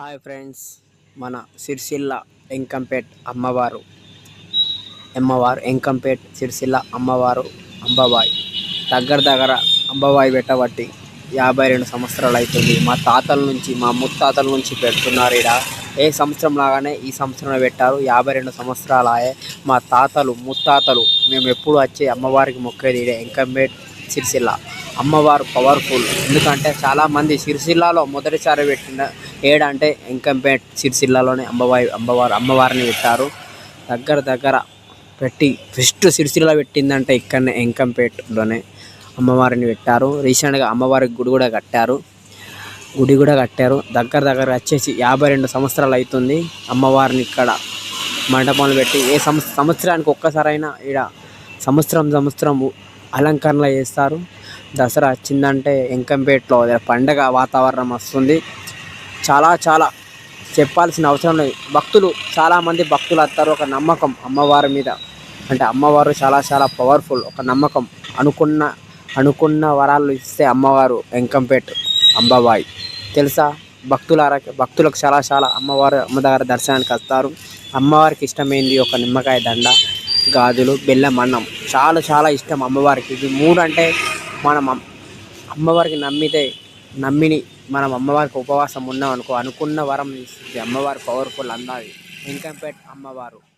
Hi friends మన సిరిసిల్ల ఎంకంపేట్ అమ్మవారు. అమ్మవారు ఎంకంపేట్ సిరిసిల్ల అమ్మవారు అంబాబాయ్ దగ్గర దగ్గర అంబబాయి పెట్టబట్టి యాభై రెండు సంవత్సరాలు అవుతుంది మా తాతల నుంచి మా ముత్తాతల నుంచి పెడుతున్నారు ఇడ ఏ సంవత్సరం లాగానే ఈ సంవత్సరం పెట్టారు. యాభై రెండు సంవత్సరాలు ఆయే. మా తాతలు ముత్తాతలు మేము ఎప్పుడు వచ్చి అమ్మవారికి మొక్కేది ఇడే ఎంకంపేట్ సిరిసిల్ల. అమ్మవారు పవర్ఫుల్ ఎందుకంటే చాలామంది సిరిసిల్లాలో మొదటిసారి పెట్టిన ఏడంటే ఎంకంపేట్ సిరిసిల్లాలోనే అమ్మవారి అమ్మవారు అమ్మవారిని పెట్టారు. దగ్గర దగ్గర పెట్టి ఫస్ట్ సిరిసిల్ల పెట్టిందంటే ఇక్కడనే ఎంకంపేట్లోనే అమ్మవారిని పెట్టారు. రీసెంట్గా అమ్మవారికి గుడి కూడా కట్టారు. గుడి కూడా కట్టారు. దగ్గర దగ్గర వచ్చేసి యాభై రెండు సంవత్సరాలు అవుతుంది అమ్మవారిని ఇక్కడ మండపంలో పెట్టి ఏ సంవత్సరానికి ఒక్కసారైనా ఈడ సంవత్సరం సంవత్సరం అలంకరణ చేస్తారు. దసరా వచ్చిందంటే ఎంకంపేటలో పండగ వాతావరణం వస్తుంది. చాలా చాలా చెప్పాల్సిన అవసరం లేదు. భక్తులు చాలామంది భక్తులు వస్తారు. ఒక నమ్మకం అమ్మవారి మీద. అంటే అమ్మవారు చాలా చాలా పవర్ఫుల్ ఒక నమ్మకం. అనుకున్న అనుకున్న వరాలు ఇస్తే అమ్మవారు ఎంకంపేట్ అంబాబాయి. తెలుసా? భక్తుల భక్తులకు చాలా చాలా అమ్మవారు అమ్మ దగ్గర దర్శనానికి వస్తారు. అమ్మవారికి ఇష్టమైంది ఒక నిమ్మకాయ దండ. గాజులు బెల్లం అన్నం. చాలా చాలా ఇష్టం అమ్మవారికి. ఇది మూడు అంటే మనం అమ్- అమ్మవారికి నమ్మితే నమ్మిని మనం అమ్మవారికి ఉపవాసం ఉన్నాం అనుకో అనుకున్న వరం ఇస్తుంది. అమ్మవారి పవర్ఫుల్ అందాలి. ఇంకంపేట్ అమ్మవారు.